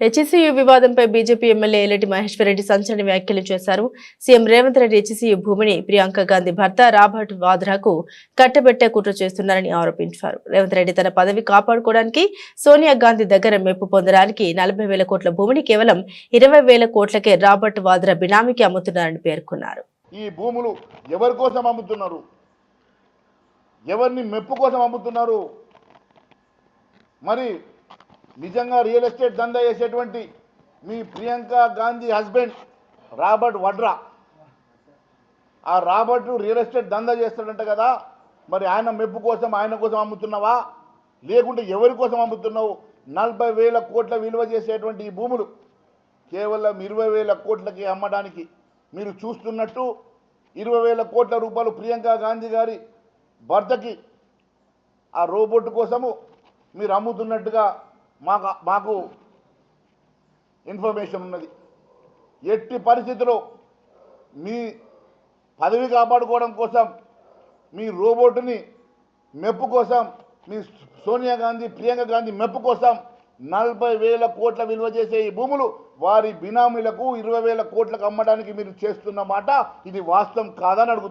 HCU వివాదంపై BJP MLA Alleti Maheshwar Reddy సంచలన వ్యాఖ్యలు చేశారు. సీఎం రేవంత్ రెడ్డి హెచ్సియు భూమిని ప్రియాంక గాంధీ భర్త రాబర్ట్ వాద్రాకు కట్టబెట్టే కుట్ర చేస్తున్నారని ఆరోపించారు. రేవంత్ రెడ్డి తన పదవి కాపాడుకోవడానికి సోనియా గాంధీ దగ్గర మెప్పు పొందడానికి నలభై వేల కోట్ల భూమిని కేవలం ఇరవై వేల కోట్లకే రాబర్ట్ వాద్రా బినామీకి అమ్ముతున్నారని పేర్కొన్నారు. ఈ భూములు ఎవరి కోసం అమ్ముతున్నారు? ఎవరిని మెప్పు కోసం అమ్ముతున్నారు? మరి నిజంగా రియల్ ఎస్టేట్ దందా చేసేటువంటి మీ ప్రియాంక గాంధీ హస్బెండ్ రాబర్ట్ వడ్రా. ఆ రాబర్ట్ రియల్ ఎస్టేట్ దందా చేస్తాడంట కదా. మరి ఆయన మెప్పు కోసం ఆయన కోసం అమ్ముతున్నావా? లేకుంటే ఎవరి కోసం అమ్ముతున్నావు? నలభై వేల కోట్ల విలువ చేసేటువంటి ఈ భూములు కేవలం ఇరవై వేల కోట్లకి అమ్మడానికి. మీరు చూస్తున్నట్టు ఇరవై వేల కోట్ల రూపాయలు ప్రియాంక గాంధీ గారి భర్తకి ఆ రోబోట్ కోసము మీరు అమ్ముతున్నట్టుగా మాకు మాకు ఇన్ఫర్మేషన్ ఉన్నది. ఎట్టి పరిస్థితిలో మీ పదవి కాపాడుకోవడం కోసం మీ రోబోట్ని మెప్పు కోసం మీ సోనియా గాంధీ ప్రియాంక గాంధీ మెప్పు కోసం నలభై వేల కోట్ల విలువ చేసే ఈ భూములు వారి బినామీలకు ఇరవై వేల కోట్లకు అమ్మడానికి మీరు చేస్తున్న మాట ఇది వాస్తవం కాదని అడుగుతున్నారు